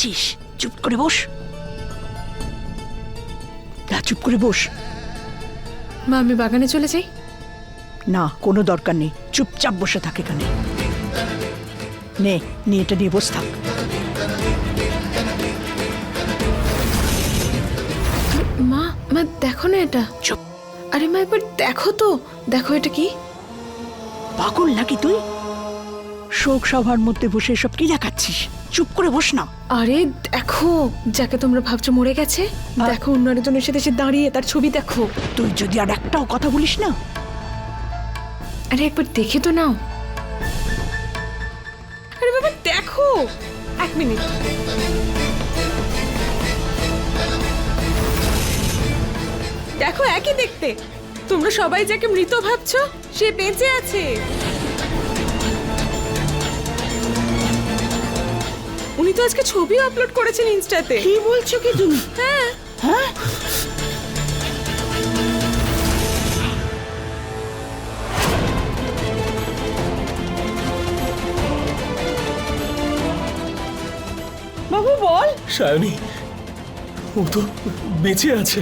করছিস চুপ করে বস। না চুপ করে বস। মা আমি বাগানে চলে যাই? না কোনো দরকার নেই। চুপচাপ বসে থাক এখানে। নে নিয়ে এটা নিয়ে বস থাক। মা মা দেখো না এটা। চুপ। আরে মা একবার দেখো তো। দেখো এটা কি? পাগল নাকি তুই? শোক সভার মধ্যে বসে সব কি দেখাচ্ছিস? চুপ করে বস না। আরে দেখো যাকে তোমরা ভাবছ মরে গেছে দেখো অন্য আরেকজনের সাথে এসে দাঁড়িয়ে তার ছবি দেখো। তুই যদি আর একটাও কথা বলিস না। আরে একবার দেখে তো নাও। আরে বাবা দেখো। এক মিনিট। দেখো একই দেখতে। তোমরা সবাই যাকে মৃত ভাবছ সে বেঁচে আছে। উনি তো আজকে ছবিও আপলোড করেছেন ইনস্টাতে। কি বলছো কি তুমি? হ্যাঁ। হ্যাঁ? বাবু বল। সায়নী ও তো বেঁচে আছে।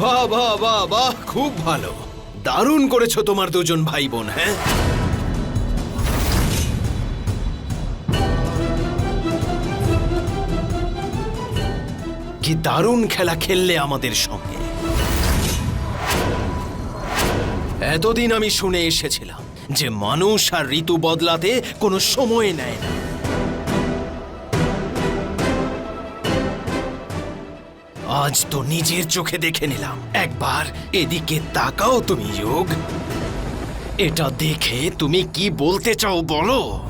বাহ বাহ বাহ বাহ খুব ভালো। দারুণ করেছ তোমার দুজন ভাই বোন হ্যাঁ? কি দারুণ খেলা খেললে আমাদের সঙ্গে। এতদিন আমি শুনে এসেছিলাম যে মানুষ আর ঋতু বদলাতে কোনো সময় নেয় না। আজ তো নিজের চোখে দেখে নিলাম। একবার এদিকে তাকাও তুমি, যোগ। এটা দেখে তুমি কি বলতে চাও বলো?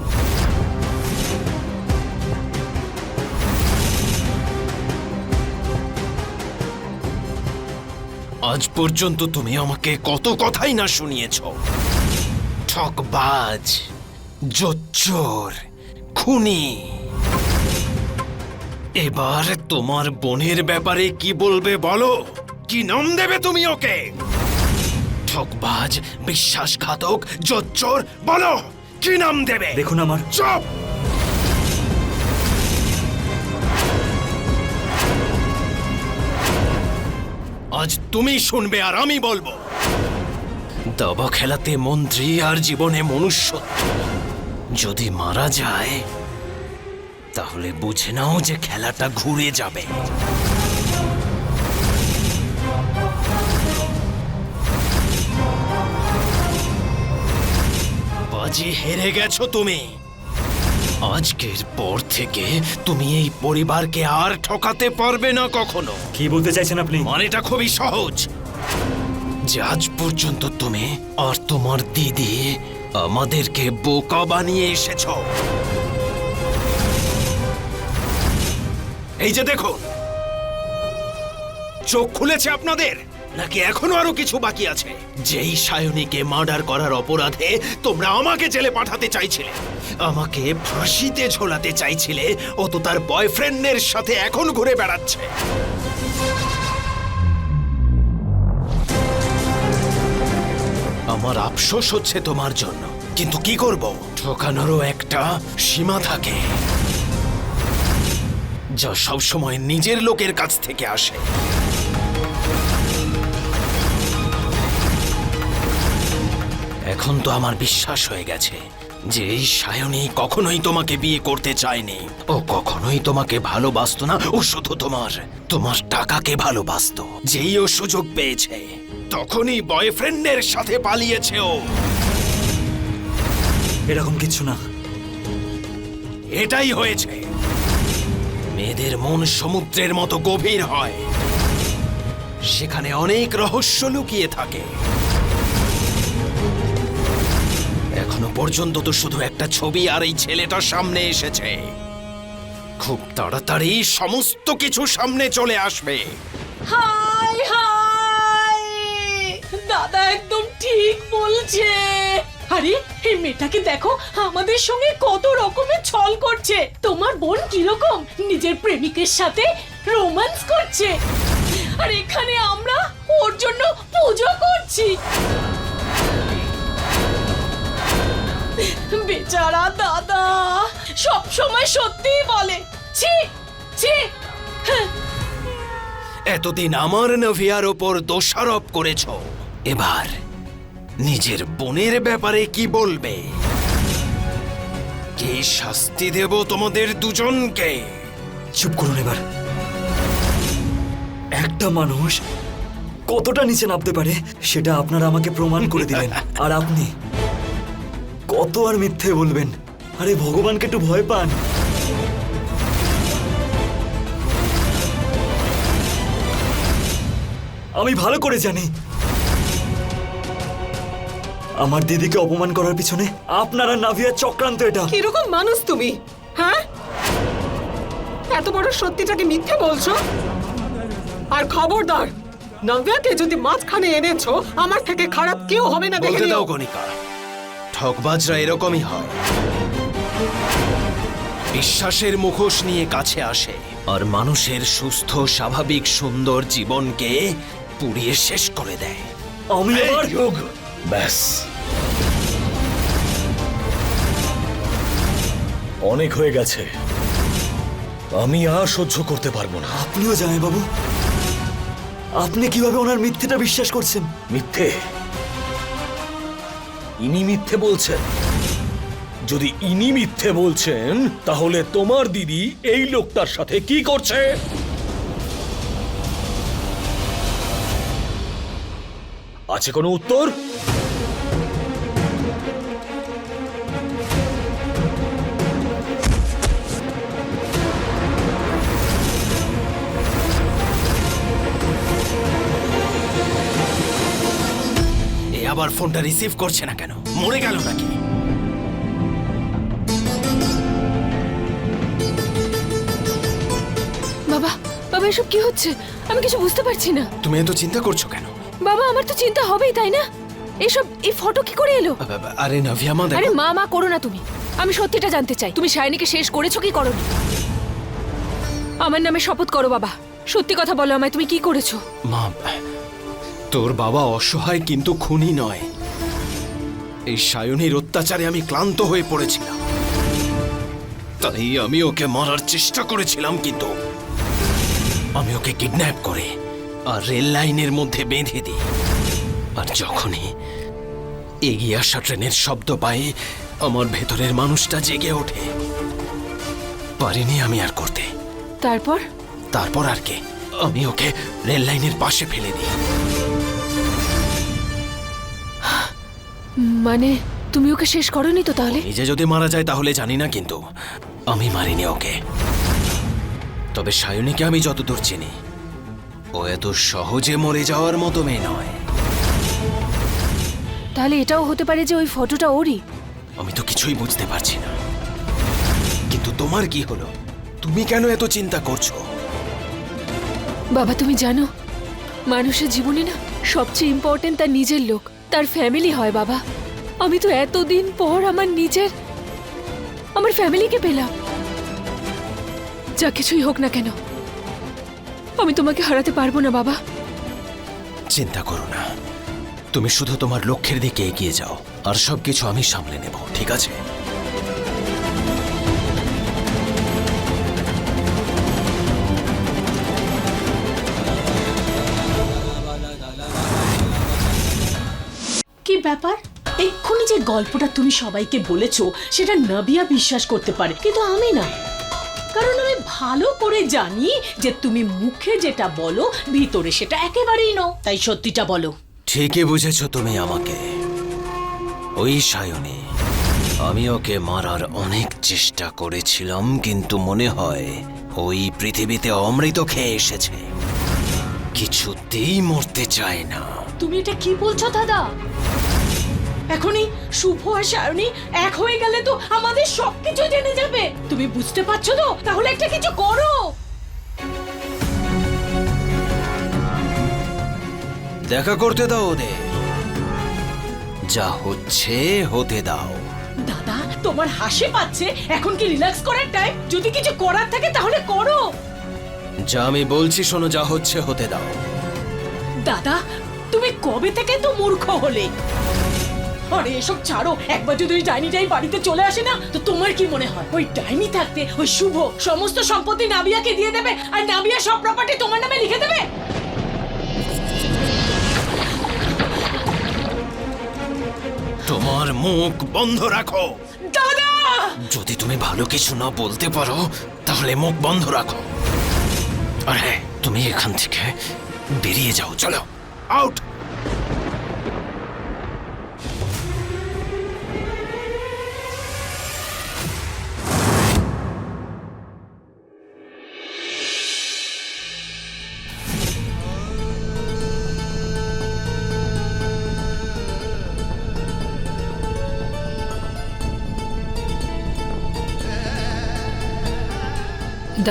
আজ পর্যন্ত তুমি আমাকে কত কথাই না শুনিয়েছ। ঠকবাজ জোচ্চোর খুনি। এবার তোমার বোনের ব্যাপারে কি বলবে বলো? কি নাম দেবে তুমি ওকে? ঠকবাজ বিশ্বাসঘাতক জোচ্চোর বলো কি নাম দেবে? দেখুন আমার। চুপ! আজ তুমি শুনবে আর আমি বলব। দাবা খেলাতে মন্ত্রী আর জীবনে মনুষ্যত্ব। যদি মারা যায়, তাহলে বুঝে নাও যে খেলাটা ঘুরে যাবে। বাজি হেরে গেছো তুমি। আজকের পর থেকে তুমি এই পরিবারকে আর ঠকাতে পারবে না কখনো। কি বলতে চাইছেন আপনি? মানেটা খুবই সহজ। যে আজ পর্যন্ত তুমি আর তোমার দিদি আমাদেরকে বোকা বানিয়ে এসেছ। এই যে দেখো চোখ খুলেছে আপনাদের। নাকি এখনও আরও কিছু বাকি আছে? যেই সায়নীকে মার্ডার করার অপরাধে তোমরা আমাকে জেলে পাঠাতে চাইছিলে, আমাকে ফাঁসিতে ঝোলাতে চাইছিলে, ও তো তার বয়ফ্রেন্ডের সাথে এখন ঘুরে বেড়াচ্ছে। আমার আফসোস হচ্ছে তোমার জন্য, কিন্তু কি করব? ঠকানোরও একটা সীমা থাকে, যা সবসময় নিজের লোকের কাছ থেকে আসে। এখন তো আমার বিশ্বাস হয়ে গেছে যে এই সায়নী কখনোই তোমাকে বিয়ে করতে চায়নি। ও কখনোই তোমাকে ভালোবাসতো না ও শুধু তোমার তোমার টাকাকে ভালোবাসতো যেই ও সুযোগ পেয়েছে। তখনই বয়ফ্রেন্ডের সাথে পালিয়েছে ও। এরকম কিছু না। এটাই হয়েছে। মেয়েদের মন সমুদ্রের মতো গভীর হয়। সেখানে অনেক রহস্য লুকিয়ে থাকে। এখনও পর্যন্ত তো শুধু একটা ছবি আর এই ছেলেটার সামনে এসেছে। খুব তাড়াতাড়ি সমস্ত কিছু সামনে চলে আসবে। Hi hi! দাদা একদম ঠিক বলছে। আরে, এই মেয়েটাকে দেখো, আমাদের সঙ্গে কত রকমের ছল করছে। তোমার বোন কীরকম? নিজের প্রেমিকের সাথে রোম্যান্স করছে। আর এখানে আমরা ওর জন্য পুজো করছি। বেচারা দাদা। সব সময় সত্যিই বলে। ছি বলছি এতদিন আমার নভিয়ার ওপর দোষারোপ করেছ। এবার নিজের বোনের ব্যাপারে কি বলবে? কি শাস্তি দেব তোমাদের দুজনকে? চুপ করুন এবার। একটা মানুষ কতটা নিচে নামতে পারে সেটা আপনারা আমাকে প্রমাণ করে দিলেন। আর আপনি? কত আর মিথ্যে বলবেন? আরে ভগবানকে একটু ভয় পান। আমি ভালো করে জানি। আমার দিদিকে অপমান করার পিছনে আপনারা নাভিয়ার চক্রান্ত এটা। কীরকম মানুষ তুমি হ্যাঁ? এত বড় সত্যিটাকে মিথ্যে বলছো? আর খবরদার নব্যাকে যদি মাঝখানে এনেছো আমার থেকে খারাপ কেউ হবে না দেখে দাও কণিকা। ঠকবাজরা এরকমই হয়। বিশ্বাসের মুখোশ নিয়ে কাছে আসে আর মানুষের সুস্থ স্বাভাবিক সুন্দর জীবনকে পুড়িয়ে শেষ করে দেয়। আমি ব্যাস। অনেক হয়ে গেছে। আমি আর সহ্য করতে পারব না। আপনিও জামাই বাবু। আপনি কীভাবে ওনার মিথ্যেটা বিশ্বাস করছেন? মিথ্যে? ইনি মিথ্যে বলছেন। যদি ইনি মিথ্যে বলছেন, তাহলে তোমার দিদি এই লোকটার সাথে কি করছে? আছে কোনো উত্তর? আবার ফোনটা রিসিভ করছে না কেন? মরে গেল নাকি? বাবা বাবা এসব কি হচ্ছে? আমি কিছু বুঝতে পারছি না। তুমি এত চিন্তা করছ কেন? বাবা আমার তো চিন্তা হবেই তাই না? এসব এই ফটো কি করে এলো? আরে নাভিয়া মা আরে মা মা করো না তুমি। আমি সত্যিটা জানতে চাই। তুমি শায়নিকে শেষ করেছ কি করনি? আমার নামে শপথ করো বাবা। সত্যি কথা বলো আমায় তুমি কি করেছ? মা তোর বাবা অসহায় কিন্তু খুনি নয়। এই সায়নীর অত্যাচারে আমি ক্লান্ত হয়ে পড়েছিলাম। তাই আমি ওকে মারার চেষ্টা করেছিলাম কিন্তু আমি ওকে কিডন্যাপ করে আর রেল লাইনের মধ্যে বেঁধে দিই। আর যখনই এগিয়ে আসা ট্রেনের শব্দ পাই আমার ভেতরের মানুষটা জেগে ওঠে। পারিনি আমি আর করতে। তারপর? তারপর আর কে? আমি ওকে রেল লাইনের পাশে ফেলে দিই। মানে তুমি ওকে শেষ করনি তো তাহলে? নিজে যদি মারা যায় তাহলে জানি না কিন্তু আমি মারিনি ওকে। তবে সায়নীকে আমি যতদূর চিনি ও এত সহজে মরে যাওয়ার মতো মেয়ে নয়। তাহলে এটাও হতে পারে যে ওই ফটোটা ওরই? আমি তো কিছুই বুঝতে পারছি না। কিন্তু তোমার কি হলো? তুমি কেন এত চিন্তা করছ? বাবা তুমি জানো মানুষের জীবনে না সবচেয়ে ইম্পর্টেন্ট তার নিজের লোক। তার ফ্যামিলি হয়, বাবা। আমি তো এতদিন পর আমার নিজের, আমার ফ্যামিলিকে পেলাম। যা কিছুই হোক না কেন, আমি তোমাকে হারাতে পারব না, বাবা। চিন্তা করো না। তুমি শুধু তোমার লক্ষ্যের দিকে এগিয়ে যাও, আর সবকিছু আমি সামলে নেব, ঠিক আছে? ব্যাপার? এক্ষুনি যে গল্পটা তুমি সবাইকে বলেছ সেটা নাবিয়া বিশ্বাস করতে পারে কিন্তু আমি না। কারণ আমি ভালো করে জানি যে তুমি মুখে যেটা বলো ভিতরে সেটা একেবারেই নও। তাই সত্যিটা বলো। ঠিকই বুঝেছ তুমি আমাকে। ওই সায়নে আমি ওকে মারার অনেক চেষ্টা করেছিলাম কিন্তু মনে হয় ওই পৃথিবীতে অমৃত খেয়ে এসেছে। কিছুতেই মরতে চায় না। তুমি এটা কি বলছো দাদা? এখনই শুভ আর সায়নী এক হয়ে গেলে তো আমাদের সবকিছু জেনে যাবে। তুমি বুঝতে পারছ তো? তাহলে একটা কিছু করো। দেখা করতে দাও ওদের। যা হচ্ছে হতে দাও। দাদা তোমার হাসি পাচ্ছে। এখন কি রিল্যাক্স করার টাইম যদি কিছু করার থাকে তাহলে করো। যা আমি বলছি শোনো যা হচ্ছে হতে দাও। দাদা তুমি কবে থেকে তো মূর্খ হলে? আরে এসব ছাড়ো একবার যদি ওই ডাইনিটাই বাড়িতে চলে আসে না তো তোমার কি মনে হয়? ওই ডাইনি থাকতে ওই শুভ সমস্ত সম্পত্তি নাবিয়াকে দিয়ে দেবে আর নাবিয়া সব প্রপার্টি তোমার নামে লিখে দেবে? তোমার মুখ বন্ধ রাখো। দাদা! যদি তুমি ভালো কিছু না বলতে পারো তাহলে মুখ বন্ধ রাখো। আর হ্যাঁ তুমি এখান থেকে বেরিয়ে যাও চলো। আউট!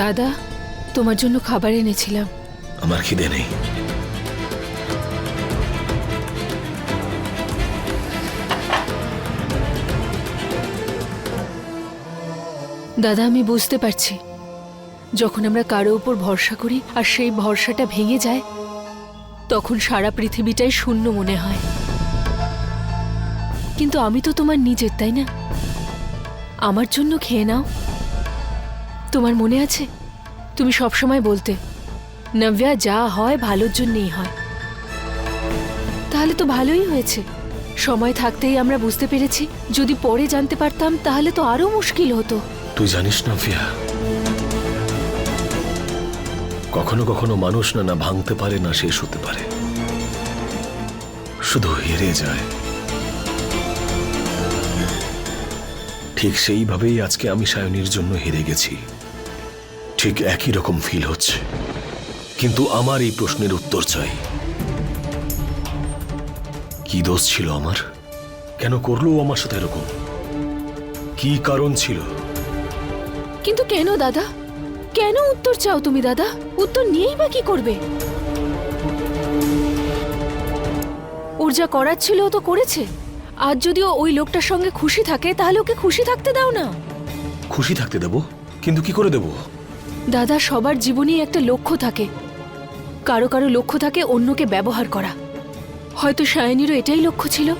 দাদা তোমার জন্য খাবার এনেছিলাম। আমার খিদে নেই। দাদা আমি বুঝতে পারছি। যখন আমরা কারও উপর ভরসা করি আর সেই ভরসাটা ভেঙে যায় তখন সারা পৃথিবীটাই শূন্য মনে হয়। কিন্তু আমি তো তোমার নিজের তাই না? আমার জন্য খেয়ে নাও। তোমার মনে আছে? তুমি সবসময় বলতে, নব্যা, যা হয় ভালোর জন্যই হয়। তাহলে তো ভালোই হয়েছে। সময় থাকতেই আমরা বুঝতে পেরেছি, যদি পরে জানতে পারতাম, তাহলে তো আরও মুশকিল হতো। তুই জানিস না কখনো কখনো মানুষ না না ভাঙতে পারে, না শেষ হতে পারে। শুধু হেরে যায়। ঠিক সেইভাবেই আজকে আমি সায়নীর জন্য হেরে গেছি। ঠিক একই রকম ফিল হচ্ছে। কিন্তু আমার এই প্রশ্নের উত্তর চাই। কি দোষ ছিল আমার? কেন করল আমার সাথে এরকম? কি কারণ ছিল? কিন্তু কেন দাদা? কেন উত্তর চাও তুমি দাদা? উত্তর নিয়েই বা কি করবে? ওর যা করার ছিল তো করেছে। আজ যদি ও ওই লোকটার সঙ্গে খুশি থাকে তাহলে ওকে খুশি থাকতে দাও না। খুশি থাকতে দেব? কিন্তু কি করে দেব? দাদা সবার জীবনেই একটা লক্ষ্য থাকে। কারও কারও লক্ষ্য থাকে অন্যকে ব্যবহার করা। হয়তো সায়নীরও এটাই লক্ষ্য ছিল।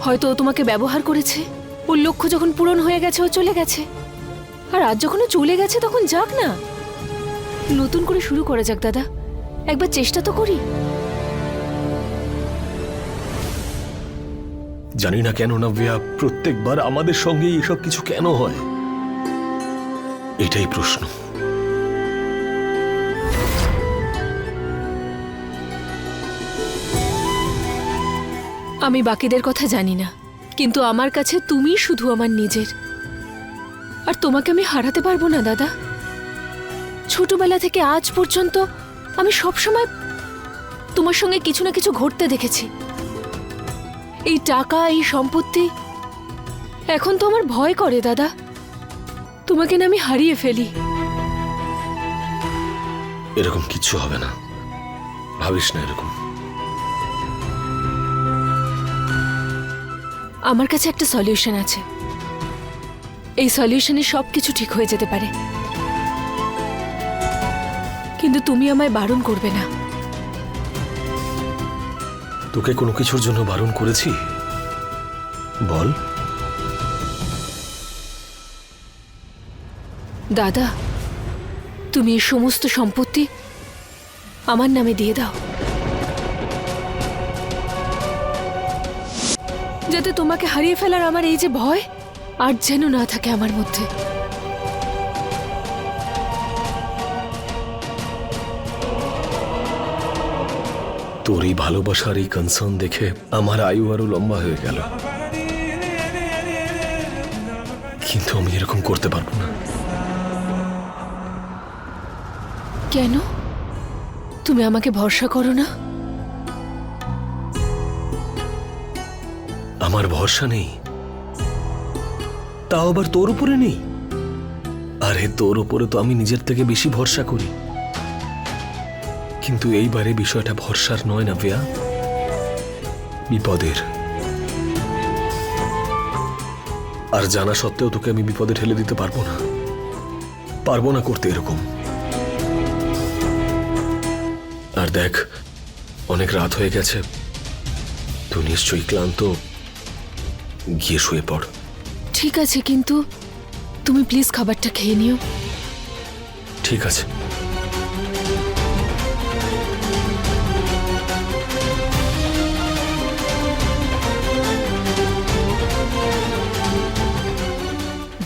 হয়তো ও তোমাকে ব্যবহার করেছে। ওর লক্ষ্য যখন পূরণ হয়ে গেছে ও চলে গেছে। আর আজ যখন ও চলে গেছে তখন যাক না। নতুন করে শুরু করা যাক দাদা। একবার চেষ্টা তো করি। জানি না কেন নাভিয়া প্রত্যেকবার আমাদের সঙ্গে এসব কিছু কেন হয়? এটাই প্রশ্ন। আমি বাকিদের কথা জানি না, কিন্তু আমার কাছে তুমিই শুধু আমার নিজের। আর তোমাকে আমি হারাতে পারব না, দাদা। ছোটবেলা থেকে আজ পর্যন্ত আমি সবসময় তোমার সঙ্গে কিছু না কিছু ঘটতে দেখেছি। এই টাকা এই সম্পত্তি? এখন তো আমার ভয় করে দাদা। তোমাকে না আমি হারিয়ে ফেলি। এরকম কিছু হবে না। ভাবিস না এরকম। আমার কাছে একটা সলিউশন আছে। এই সলিউশনে সব কিছু ঠিক হয়ে যেতে পারে। কিন্তু তুমি আমায় বারণ করবে না। তোকে কোনো কিছুর জন্য বারণ করেছি? বল। দাদা, তুমি এই সমস্ত সম্পত্তি আমার নামে দিয়ে দাও। যাতে তোমাকে হারিয়ে ফেলার আমার এই যে ভয় আর যেন না থাকে আমার মধ্যে। তোর এই ভালোবাসার এই কনসার্ন দেখে আমার আয়ু আরও লম্বা হয়ে গেল। কিন্তু আমি এরকম করতে পারব না। কেন? তুমি আমাকে ভরসা করো না? আমার ভরসা নেই। তাও আবার তোর উপরে নেই? আরে তোর উপরে তো আমি নিজের থেকে বেশি ভরসা করি। কিন্তু এইবারে বিষয়টা ভরসার নয় না ভিয়া। বিপদের। আর জানা সত্ত্বেও তোকে আমি বিপদে ঠেলে দিতে পারব না। পারব না করতে এরকম। আর দেখ অনেক রাত হয়ে গেছে। তুই নিশ্চয়ই ক্লান্ত। গিয়ে শুয়ে পড়। ঠিক আছে কিন্তু তুমি প্লিজ খাবারটা খেয়ে নিও। ঠিক আছে।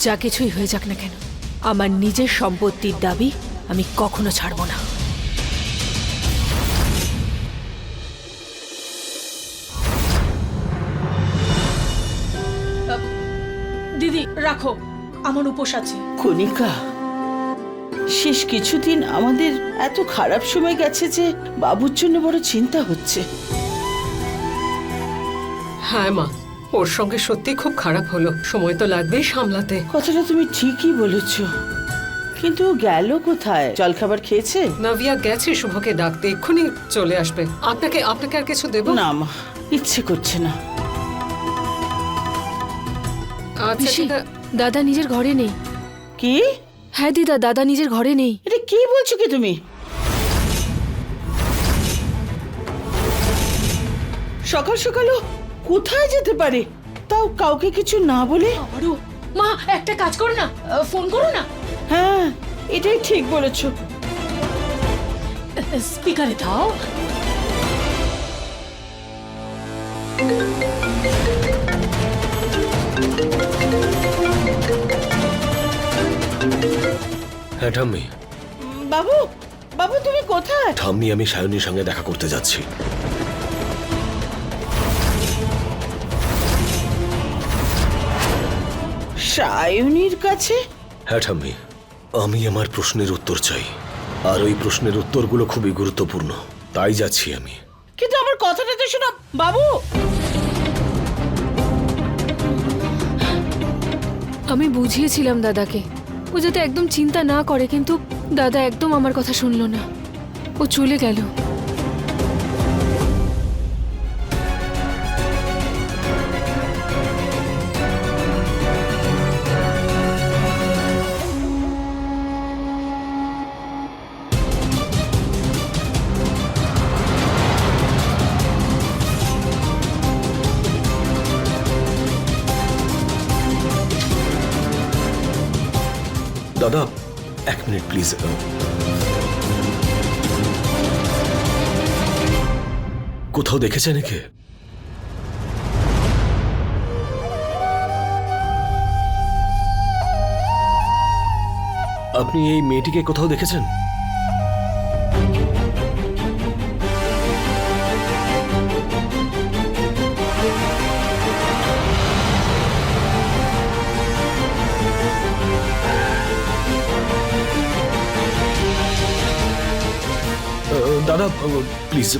যা কিছুই হয়ে যাক না কেন আমার নিজের সম্পত্তির দাবি আমি কখনো ছাড়বো না। দিদি রাখো আমার উপোস আছে। কণিকা শেষ কিছুদিন আমাদের এত খারাপ সময় গেছে যে বাবুর জন্য বড় চিন্তা হচ্ছে। হ্যাঁ মা ওর সঙ্গে সত্যি খুব খারাপ হলো। সময় তো লাগবেই সামলাতে। কথাটা তুমি ঠিকই বলেছ। কিন্তু গেল কোথায়? জলখাবার খেয়েছে? নাভিয়া গেছে শুভকে ডাকতে। এক্ষুনি চলে আসবে। আপনাকে আপনাকে আর কিছু দেবো? না মা ইচ্ছে করছে না। আচ্ছা ঠিক আছে। দাদা নিজের ঘরে নেই। কি? হ্যাঁ দিদা দাদা নিজের ঘরে নেই। এটা কি বলছো কি তুমি? সকাল সকালও কোথায় যেতে পারে? তাও কাউকে কিছু না বলে? মা একটা কাজ করো না ফোন করো না। হ্যাঁ এটাই ঠিক বলেছ। স্পিকারে দাও। হ্যাঁ ঠাম্মি। বাবু বাবু তুমি কোথায়? ঠাম্মি আমি সায়নীর সঙ্গে দেখা করতে যাচ্ছি। সায়নীর কাছে? হ্যাঁ ঠাম্মি। আমি আমার প্রশ্নের উত্তর চাই। আর ওই প্রশ্নের উত্তরগুলো খুবই গুরুত্বপূর্ণ। তাই যাচ্ছি আমি। কিন্তু আমার কথাটা তো শোনো বাবু! আমি বুঝিয়েছিলাম দাদাকে। ও যাতে একদম চিন্তা না করে কিন্তু দাদা একদম আমার কথা শুনলো না। ও চলে গেল। এক মিনিট প্লিজ কোথাও দেখেছেন একে? আপনি এই মেয়েটিকে কোথাও দেখেছেন? দাদা প্লিজ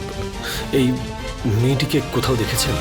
এই মেয়েটিকে কোথাও দেখেছেন?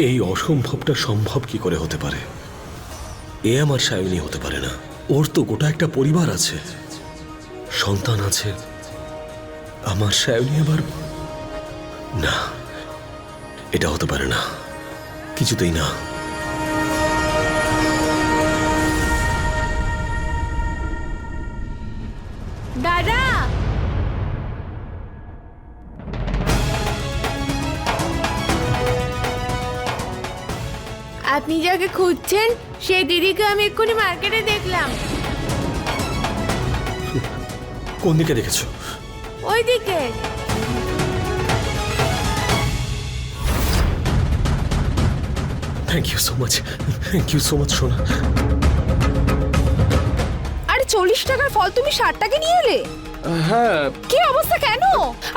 এই অসম্ভবটা সম্ভব কি করে হতে পারে? এ আমার সায়নী হতে পারে না। ওর তো গোটা একটা পরিবার আছে। সন্তান আছে। আমার সায়নী আবার না, এটা হতে পারে না। কিছুতেই না। আপনি যাকে খুঁজছেন সেই দিদিকে আমি এক্ষুনি মার্কেটে দেখলাম। কোন দিকে দেখেছ? ওইদিকে। Thank you so much thank you so much সোনা। আরে চল্লিশ টাকার ফল তুমি ষাট টাকা নিয়ে এলে? হ্যাঁ। কি অবস্থা কেন?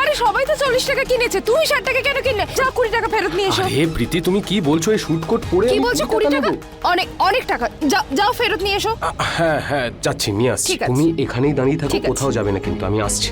আরে সবাই তো চল্লিশ টাকা কিনেছে। তুমি ষাট টাকা কেন কিনলে? যাও কুড়ি টাকা ফেরত নিয়ে এসো। হে প্রীতি তুমি কি বলছো? এই শুট কোট পরে কি বলছো? কুড়ি টাকা অনেক অনেক টাকা। যাও যাও ফেরত নিয়ে এসো। হ্যাঁ হ্যাঁ যাচ্ছি নিয়ে আসছি। তুমি এখানেই দাঁড়িয়ে থাকো কোথাও যাবে না কিন্তু আমি আসছি।